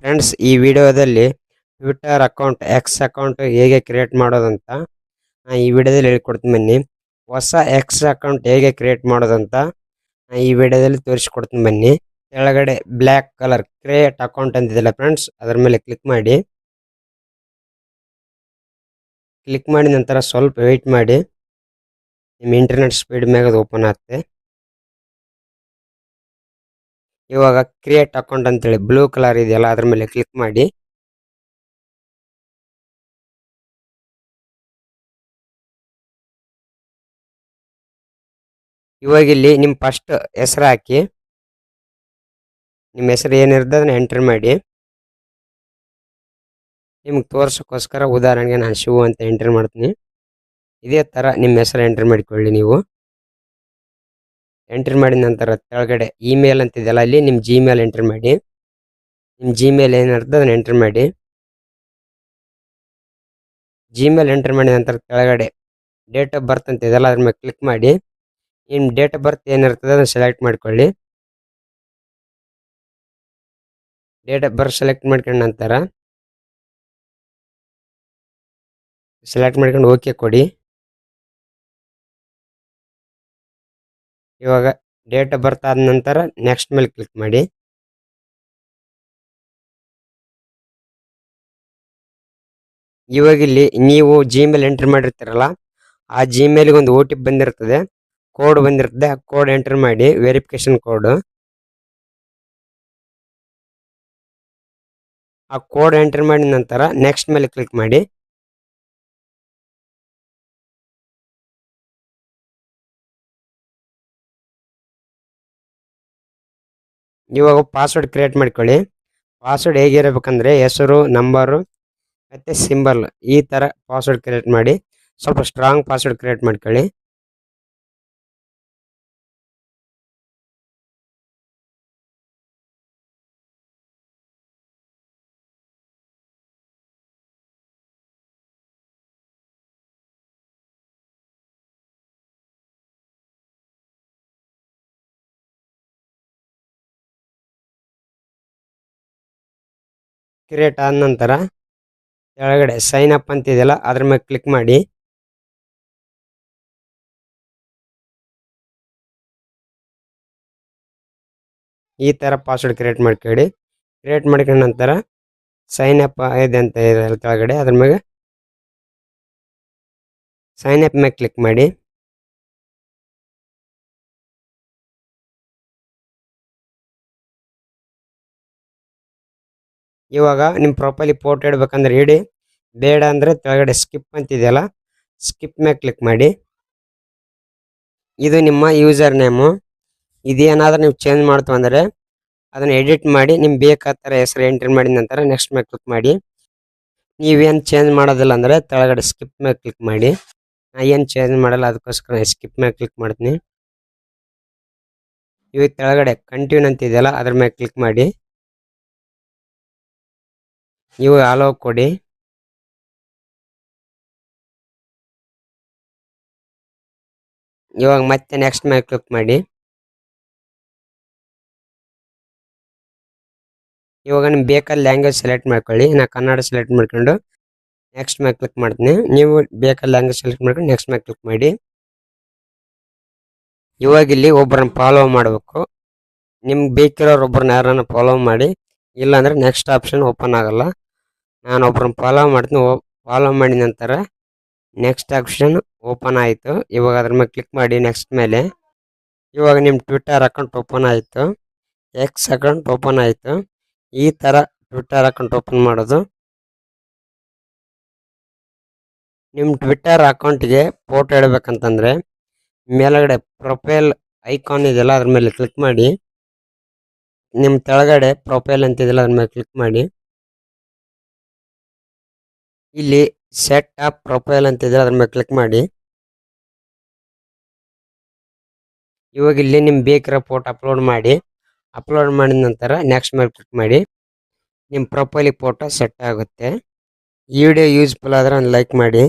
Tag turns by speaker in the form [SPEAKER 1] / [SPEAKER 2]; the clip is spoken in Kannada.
[SPEAKER 1] ಫ್ರೆಂಡ್ಸ್ ಈ ವಿಡಿಯೋದಲ್ಲಿ ಟ್ವಿಟರ್ ಅಕೌಂಟ್ ಎಕ್ಸ್ ಅಕೌಂಟ್ ಹೇಗೆ ಕ್ರಿಯೇಟ್ ಮಾಡೋದಂತ ಈ ವಿಡಿಯೋದಲ್ಲಿ ಹೇಳ್ಕೊಡ್ತೀನಿ ಬನ್ನಿ. ಹೊಸ ಎಕ್ಸ್ ಅಕೌಂಟ್ ಹೇಗೆ ಕ್ರಿಯೇಟ್ ಮಾಡೋದಂತ ಈ ವಿಡಿಯೋದಲ್ಲಿ ತೋರಿಸ್ಕೊಡ್ತೀನಿ ಬನ್ನಿ. ಕೆಳಗಡೆ ಬ್ಲ್ಯಾಕ್ ಕಲರ್ ಕ್ರಿಯೇಟ್ ಅಕೌಂಟ್ ಅಂತಿದೆಯಲ್ಲ ಫ್ರೆಂಡ್ಸ್ ಅದರ ಮೇಲೆ ಕ್ಲಿಕ್ ಮಾಡಿ. ಕ್ಲಿಕ್ ಮಾಡಿದ ನಂತರ ಸ್ವಲ್ಪ ವೆಯ್ಟ್ ಮಾಡಿ. ನಿಮ್ಮ ಇಂಟರ್ನೆಟ್ ಸ್ಪೀಡ್ ಮ್ಯಾಗ ಅದು ಓಪನ್ ಆಗುತ್ತೆ ಇವಾಗ ಕ್ರಿಯೇಟ್ ಅಕೌಂಟ್ ಅಂತೇಳಿ ಬ್ಲೂ ಕಲರ್ ಇದೆಯಲ್ಲ ಅದ್ರ ಮೇಲೆ ಕ್ಲಿಕ್ ಮಾಡಿ. ಇವಾಗ ಇಲ್ಲಿ ನಿಮ್ಮ ಫಸ್ಟ್ ಹೆಸರು ಹಾಕಿ. ನಿಮ್ಮ ಹೆಸರು ಏನಿರ್ತದೆ ಅದನ್ನ ಎಂಟ್ರಿ ಮಾಡಿ. ನಿಮ್ಗೆ ತೋರ್ಸೋಕ್ಕೋಸ್ಕರ ಉದಾಹರಣೆಗೆ ನಾನು ಶಿವು ಅಂತ ಎಂಟ್ರಿ ಮಾಡ್ತೀನಿ. ಇದೇ ಥರ ನಿಮ್ಮ ಹೆಸರು ಎಂಟ್ರಿ ಮಾಡಿಕೊಳ್ಳಿ ನೀವು. ಎಂಟ್ರಿ ಮಾಡಿದ ನಂತರ ಕೆಳಗಡೆ ಇಮೇಲ್ ಅಂತಿದೆಯಲ್ಲ ಅಲ್ಲಿ ನಿಮ್ಮ ಜಿಮೇಲ್ ಎಂಟ್ರಿ ಮಾಡಿ. ನಿಮ್ಮ ಜಿಮೇಲ್ ಏನಿರ್ತದೆ ಅದನ್ನ ಎಂಟ್ರಿ ಮಾಡಿ. ಜಿಮೇಲ್ ಎಂಟ್ರಿ ಮಾಡಿದ ನಂತರ ಕೆಳಗಡೆ ಡೇಟ್ ಆಫ್ ಬರ್ತ್ ಅಂತ ಇದೆಯಲ್ಲ, ಅದ್ರ ಮೇಲೆ ಕ್ಲಿಕ್ ಮಾಡಿ. ನಿಮ್ಮ ಡೇಟ್ ಆಫ್ ಬರ್ತ್ ಏನಿರ್ತದೆ ಅದನ್ನ ಸೆಲೆಕ್ಟ್ ಮಾಡಿಕೊಳ್ಳಿ. ಡೇಟ್ ಆಫ್ ಬರ್ತ್ ಸೆಲೆಕ್ಟ್ ಮಾಡ್ಕೊಂಡ ನಂತರ ಸೆಲೆಕ್ಟ್ ಮಾಡ್ಕೊಂಡು ಓಕೆ ಕೊಡಿ. ಇವಾಗ ಡೇಟ್ ಬರ್ತ್ ಆದ ನಂತರ ನೆಕ್ಸ್ಟ್ ಮೇಲೆ ಕ್ಲಿಕ್ ಮಾಡಿ. ಇವಾಗ ಇಲ್ಲಿ ನೀವು ಜಿಮೇಲ್ ಎಂಟ್ರಿ ಮಾಡಿರ್ತೀರಲ್ಲ, ಆ ಜಿಮೇಲ್ಗೆ ಒಂದು ಓ ಟಿ ಪಿ ಬಂದಿರ್ತದೆ. ಕೋಡ್ ಬಂದಿರ್ತದೆ, ಆ ಕೋಡ್ ಎಂಟರ್ ಮಾಡಿ ವೆರಿಫಿಕೇಶನ್ ಕೋಡ್ ಆ ಕೋಡ್ ಎಂಟರ್ ಮಾಡಿದ ನಂತರ ನೆಕ್ಸ್ಟ್ ಮೇಲೆ ಕ್ಲಿಕ್ ಮಾಡಿ. ಇವಾಗ ಪಾಸ್ವರ್ಡ್ ಕ್ರಿಯೇಟ್ ಮಾಡ್ಕೊಳ್ಳಿ. ಪಾಸ್ವರ್ಡ್ ಹೇಗಿರಬೇಕಂದ್ರೆ ಹೆಸರು ನಂಬರು ಮತ್ತು ಸಿಂಬಲ್ ಈ ಥರ ಪಾಸ್ವರ್ಡ್ ಕ್ರಿಯೇಟ್ ಮಾಡಿ. ಸ್ವಲ್ಪ ಸ್ಟ್ರಾಂಗ್ ಪಾಸ್ವರ್ಡ್ ಕ್ರಿಯೇಟ್ ಮಾಡ್ಕೊಳ್ಳಿ. ಕ್ರಿಯೇಟ್ ಆದ ನಂತರ ಕೆಳಗಡೆ ಸೈನ್ ಅಪ್ ಅಂತಿದೆಯಲ್ಲ, ಅದ್ರ ಮೇಲೆ ಕ್ಲಿಕ್ ಮಾಡಿ. ಈ ಥರ ಪಾಸ್ವರ್ಡ್ ಕ್ರಿಯೇಟ್ ಮಾಡ್ಕೊಳ್ಳಿ. ಕ್ರಿಯೇಟ್ ಮಾಡ್ಕೊಂಡ ನಂತರ ಸೈನ್ ಅಪ್ ಇದೆ ಅಂತ ಇದೆ ಕೆಳಗಡೆ, ಅದ್ರ ಮ್ಯಾಗೆ ಸೈನ್ ಅಪ್ ಮೇಲೆ ಕ್ಲಿಕ್ ಮಾಡಿ. ಇವಾಗ ನಿಮ್ಮ ಪ್ರೊಫೈಲಿಗೆ ಫೋಟೋ ಇಡ್ಬೇಕಂದ್ರೆ ಇಡಿ. ಬೇಡ ಅಂದರೆ ಕೆಳಗಡೆ ಸ್ಕಿಪ್ ಅಂತಿದೆಯಲ್ಲ ಸ್ಕಿಪ್ ಮೇಲೆ ಕ್ಲಿಕ್ ಮಾಡಿ. ಇದು ನಿಮ್ಮ ಯೂಸರ್ ನೇಮು ಇದೇನಾದರೂ ನೀವು ಚೇಂಜ್ ಮಾಡ್ತು ಅಂದರೆ ಅದನ್ನು ಎಡಿಟ್ ಮಾಡಿ, ನಿಮ್ಗೆ ಬೇಕಾದ ಥರ ಹೆಸರು ಎಂಟ್ರಿ ಮಾಡಿದ ನಂತರ ನೆಕ್ಸ್ಟ್ ಮೇಲೆ ಕ್ಲಿಕ್ ಮಾಡಿ. ನೀವೇನು ಚೇಂಜ್ ಮಾಡೋದಿಲ್ಲ ಅಂದರೆ ಕೆಳಗಡೆ ಸ್ಕಿಪ್ ಮೇಲೆ ಕ್ಲಿಕ್ ಮಾಡಿ. ನಾ ಏನು ಚೇಂಜ್ ಮಾಡಲ್ಲ, ಅದಕ್ಕೋಸ್ಕರ ಸ್ಕಿಪ್ ಮೇಲೆ ಕ್ಲಿಕ್ ಮಾಡ್ತೀನಿ. ಇವಾಗ ಕೆಳಗಡೆ ಕಂಟಿನ್ಯೂ ಅಂತಿದೆಯಲ್ಲ, ಅದ್ರ ಮೇಲೆ ಕ್ಲಿಕ್ ಮಾಡಿ. ಇವಾಗ ಅಲೋ ಕೊಡಿ ಇವಾಗ ಮತ್ತೆ ನೆಕ್ಸ್ಟ್ ಮೇಲೆ ಕ್ಲಿಕ್ ಮಾಡಿ. ಇವಾಗ ನಿಮ್ಗೆ ಬೇಕಾದ ಲ್ಯಾಂಗ್ವೇಜ್ ಸೆಲೆಕ್ಟ್ ಮಾಡ್ಕೊಳ್ಳಿ. ನಾ ಕನ್ನಡ ಸೆಲೆಕ್ಟ್ ಮಾಡ್ಕೊಂಡು ನೆಕ್ಸ್ಟ್ ಮೇಲೆ ಕ್ಲಿಕ್ ಮಾಡ್ತೀನಿ. ನೀವು ಬೇಕಾದ ಲ್ಯಾಂಗ್ವೇಜ್ ಸೆಲೆಕ್ಟ್ ಮಾಡ್ಕೊಂಡು ನೆಕ್ಸ್ಟ್ ಮೇಲೆ ಕ್ಲಿಕ್ ಮಾಡಿ. ಇವಾಗ ಇಲ್ಲಿ ಒಬ್ಬರನ್ನ ಫಾಲೋ ಮಾಡಬೇಕು. ನಿಮ್ಗೆ ಬೇಕಿರೋರು ಒಬ್ಬರನ್ನ ಯಾರನ್ನ ಫಾಲೋ ಮಾಡಿ. ಇಲ್ಲಾಂದ್ರೆ ನೆಕ್ಸ್ಟ್ ಆಪ್ಷನ್ ಓಪನ್ ಆಗಲ್ಲ. ನಾನು ಒಬ್ರನ್ನ ಫಾಲೋ ಮಾಡ್ತೀನಿ ಫಾಲೋ ಮಾಡಿದ ನಂತರ ನೆಕ್ಸ್ಟ್ ಆಪ್ಷನ್ ಓಪನ್ ಆಯಿತು. ಇವಾಗ ಅದ್ರ ಮೇಲೆ ಕ್ಲಿಕ್ ಮಾಡಿ ನೆಕ್ಸ್ಟ್ ಮೇಲೆ. ಇವಾಗ ನಿಮ್ಮ ಟ್ವಿಟರ್ ಅಕೌಂಟ್ ಓಪನ್ ಆಯಿತು. ಎಕ್ಸ್ ಅಕೌಂಟ್ ಓಪನ್ ಆಯಿತು. ಈ ಥರ ಟ್ವಿಟರ್ ಅಕೌಂಟ್ ಓಪನ್ ಮಾಡೋದು. ನಿಮ್ಮ ಟ್ವಿಟರ್ ಅಕೌಂಟ್ಗೆ ಫೋಟೋ ಇಡಬೇಕಂತಂದ್ರೆ ಮೇಲಗಡೆ ಪ್ರೊಫೈಲ್ ಐಕಾನ್ ಇದೆಯಲ್ಲ ಅದ್ರ ಮೇಲೆ ಕ್ಲಿಕ್ ಮಾಡಿ. ನಿಮ್ಮ ತೆಳಗಡೆ ಪ್ರೊಫೈಲ್ ಅಂತಿದೆಯಲ್ಲ ಅದ್ರ ಮೇಲೆ ಕ್ಲಿಕ್ ಮಾಡಿ. ಇಲ್ಲಿ ಸೆಟ್ ಆಪ್ ಪ್ರೊಫೈಲ್ ಅಂತಿದೆ ಅದ್ರ ಮೇಲೆ ಕ್ಲಿಕ್ ಮಾಡಿ. ಇವಾಗ ಇಲ್ಲಿ ನಿಮ್ಮ ಬೇಕಿರೋ ಫೋಟೋ ಅಪ್ಲೋಡ್ ಮಾಡಿ. ಅಪ್ಲೋಡ್ ಮಾಡಿದ ನಂತರ ನೆಕ್ಸ್ಟ್ ಮೇಲೆ ಕ್ಲಿಕ್ ಮಾಡಿ. ನಿಮ್ಮ ಪ್ರೊಫೈಲಿಗೆ ಫೋಟೋ ಸೆಟ್ ಆಗುತ್ತೆ. ಈ ವಿಡಿಯೋ ಯೂಸ್ಫುಲ್ ಆದರೆ ಒಂದು ಲೈಕ್ ಮಾಡಿ.